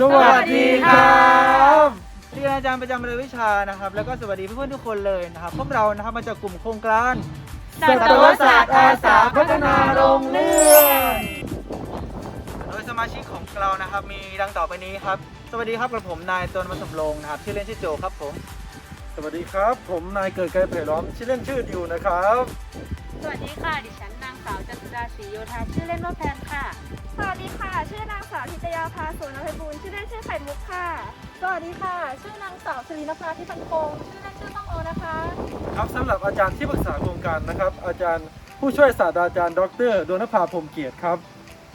สวัสดีครับเรียนอาจารย์ประจำรายวิชานะครับ แล้วก็สวัสดีเพื่อนๆทุกคนเลยนะครับ พวกเรานะครับมาจากกลุ่มโครงการสัตวศาสตร์อาสาพัฒนาโรงเรียนโดยสมาชิกของเรานะครับ มีดังต่อไปนี้ครับ สวัสดีครับกับผมนายตนมาสมลงนะครับชื่อเล่นชื่อโจครับผม สวัสดีครับ ผมนายเกิดไกรไผ่ล้อมชื่อเล่นชื่อดิวนะครับ สวัสดีค่ะ ดิฉันนางสาวจันทุดาศรีโยธาชื่อเล่นว่าแพนค่ะ สวัสดีค่ะ ชื่อนางสาวทิตยาภาสวนอภัยบูลย์ชื่อ เล่นชื่อไข่มุกค่ะ สวัสดีค่ะ ชื่อนางสาวสิรินภาทิพันคงชื่อเล่นชื่อต้องโอนะคะ ครับสำหรับอาจารย์ที่ปรึกษาโครงการนะครับ อาจารย์ผู้ช่วยศาสตราจารย์ ดรดวนภาพรหมเกียรติครับ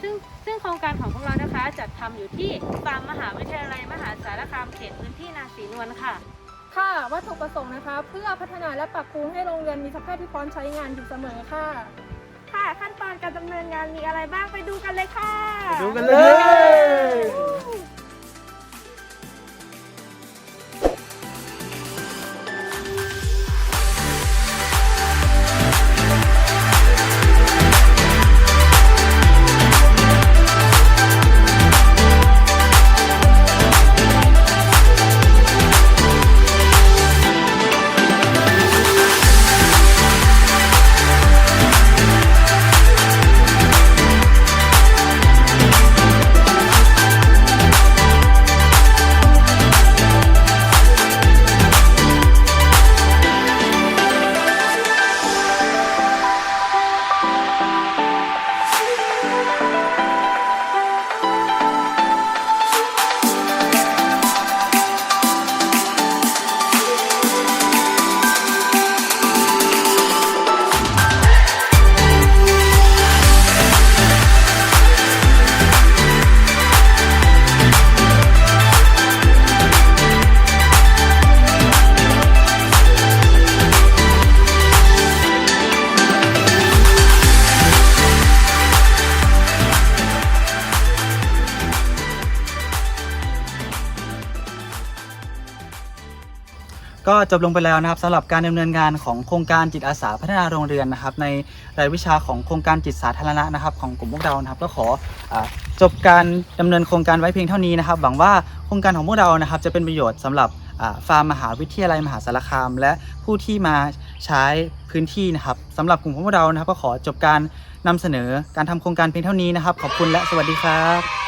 ซึ่งซึ่งโครงการของพวกเรานะคะ จัดทำอยู่ที่ฟาร์มมหาวิทยาลัยมหาสารคามเขตพื้นที่นาสีนวลค่ะ ค่ะ วัตถุประสงค์นะคะ เพื่อพัฒนาและปรับปรุงให้โรงเรียนมีสภาพที่พร้อมใช้งานอยู่เสมอค่ะ ค่ะขั้นตอนการดำเนินงานมีอะไรบ้างไปดูกันเลยค่ะ ดูกันเลย ก็จบลงไปแล้วนะครับสำหรับการดำเนินงานของโครงการจิตอาสาพัฒนาโรงเรียนนะครับ ในรายวิชาของโครงการจิตสาธารณะนะครับ ของกลุ่มพวกเรานะครับ ก็ขออจบการดำเนินโครงการไว้เพียงเท่านี้นะครับ หวังว่าโครงการของพวกเรานะครับ จะเป็นประโยชน์สำหรับฟาร์มมหาวิทยาลัยมหาสารคาม และผู้ที่มาใช้พื้นที่นะครับสำหรับกลุ่มของพวกเรานะครับ ก็ขอจบการนำเสนอการทำโครงการเพียงเท่านี้นะครับ ขอบคุณและสวัสดีครับ